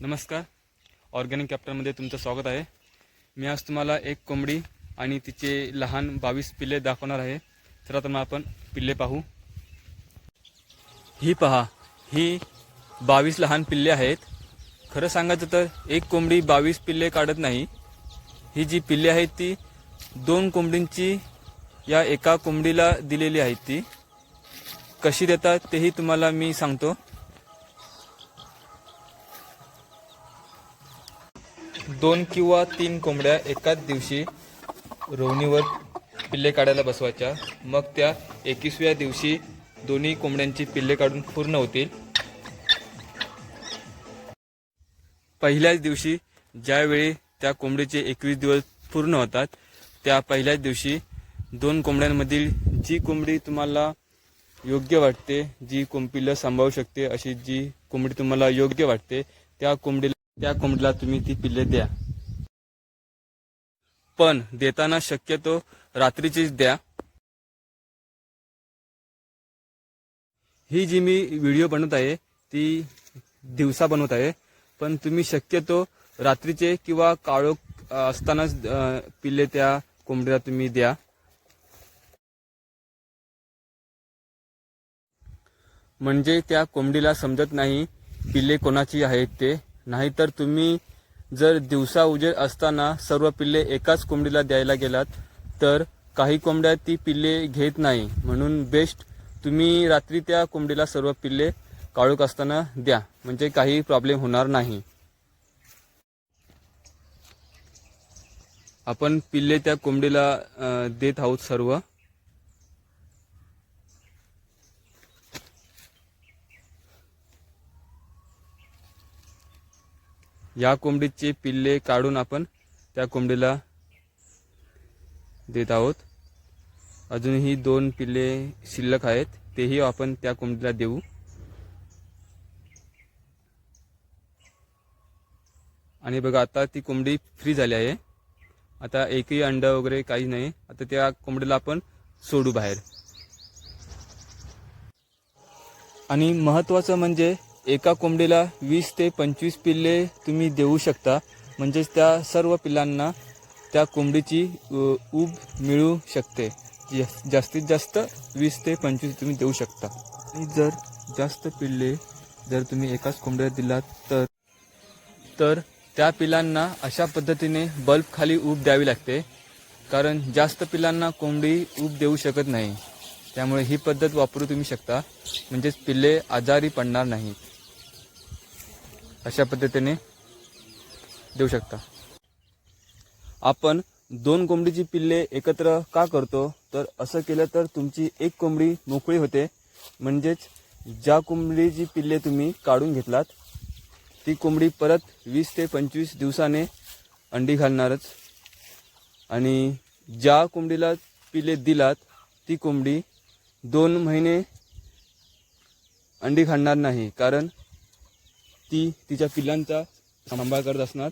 नमस्कार. ऑर्गॅनिक कॅप्टनमध्ये तुमचं स्वागत आहे. मी आज तुम्हाला एक कोंबडी आणि तिचे लहान बावीस पिल्ले दाखवणार आहे. तर आता मग आपण पिल्ले पाहू. ही पहा ही बावीस लहान पिल्ले आहेत. खरं सांगायचं तर एक कोंबडी बावीस पिल्ले काढत नाही. ही जी पिल्ले आहेत ती दोन कोंबडींची या एका कोंबडीला दिलेली आहेत ती. कशी देतात तेही तुम्हाला मी सांगतो. दोन किंवा तीन कोंबड्या एकाच दिवशी रोवणीवर पिल्ले काढायला बसवायच्या. मग त्या एकवीसव्या दिवशी दोन्ही कोंबड्यांची पिल्ले काढून पूर्ण होतील. पहिल्याच दिवशी ज्यावेळी त्या कोंबडीचे एकवीस दिवस पूर्ण होतात त्या पहिल्याच दिवशी दोन कोंबड्यांमधील जी कोंबडी तुम्हाला योग्य वाटते जी कोंबडीला सांभाळू शकते अशी जी कोंबडी तुम्हाला योग्य वाटते त्या कोंबडीला त्या कोंबडीला तुम्ही ती पिल्ले द्या. पण देताना शक्यतो रात्रीचीच द्या. ही जी मी व्हिडिओ बनवत आहे ती दिवसा बनवत आहे पण तुम्ही शक्यतो रात्रीचे किंवा काळोख असतानाच पिल्ले त्या कोंबडीला तुम्ही द्या. म्हणजे त्या कोंबडीला समजत नाही पिल्ले कोणाची आहेत ते. नाहीतर तुम्ही जर दिवसा उजेड असताना सर्व पिल्ले एकाच कोंबडीला द्यायला गेलात तर काही कोंबड्या ती पिल्ले घेत नाही. म्हणून बेस्ट तुम्ही रात्री त्या कोंबडीला सर्व पिल्ले काळोख असताना द्या. म्हणजे काही प्रॉब्लेम होणार नाही. आपण पिल्ले त्या कोंबडीला देत आहोत सर्व. या कोंबडीचे पिल्ले काढून आपण त्या कोंबडीला देत आहोत. अजूनही दोन पिल्ले शिल्लक आहेत तेही आपण त्या कोंबडीला देऊ. आणि बघा आता ती कोंबडी फ्री झाली आहे. आता एकही अंडा वगैरे काही नाही. आता त्या कोंबडीला आपण सोडू बाहेर. आणि महत्त्वाचं म्हणजे एका कोंबडीला वीस ते पंचवीस पिल्ले तुम्ही देऊ शकता. म्हणजेच त्या सर्व पिल्लांना त्या कोंबडीची ऊब मिळू शकते. जास्तीत जास्त वीस ते पंचवीस तुम्ही देऊ शकता. आणि जर जास्त पिल्ले जर तुम्ही एकाच कोंबड्यात दिलात तर तर त्या पिलांना अशा पद्धतीने बल्ब खाली ऊब द्यावी लागते. कारण जास्त पिलांना कोंबडी ऊब देऊ शकत नाही. त्यामुळे ही पद्धत वापरू तुम्ही शकता. म्हणजेच पिल्ले आजारी पडणार नाहीत. अशा पद्धतीने देऊ शकता. आपण दोन कोंबडीची पिल्ले एकत्र का करतो? तर असं केलं तर तुमची एक कोंबडी मोकळी होते. म्हणजेच ज्या कोंबडीची पिल्ले तुम्ही काढून घेतलात ती कोंबडी परत वीस ते पंचवीस दिवसाने अंडी घालणारच. आणि ज्या कोंबडीला पिल्ले दिलात ती कोंबडी दोन महिने अंडी घालणार नाही. कारण ती तिच्या पिल्लांचा सांभाळ करत असणार.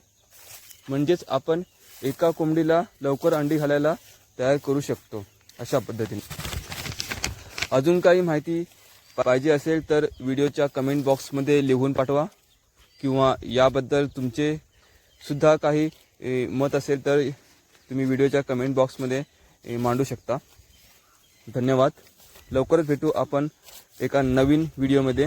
म्हणजेच आपण एका कोंबडीला लवकर अंडी घालायला तयार करू शकतो अशा पद्धतीने. अजून काही माहिती पाहिजे असेल तर व्हिडिओच्या कमेंट बॉक्समध्ये लिहून पाठवा किंवा याबद्दल तुमचे सुद्धा काही मत असेल तर तुम्ही व्हिडिओच्या कमेंट बॉक्समध्ये मांडू शकता. धन्यवाद. लवकरच भेटू आपण एका नवीन व्हिडिओमध्ये.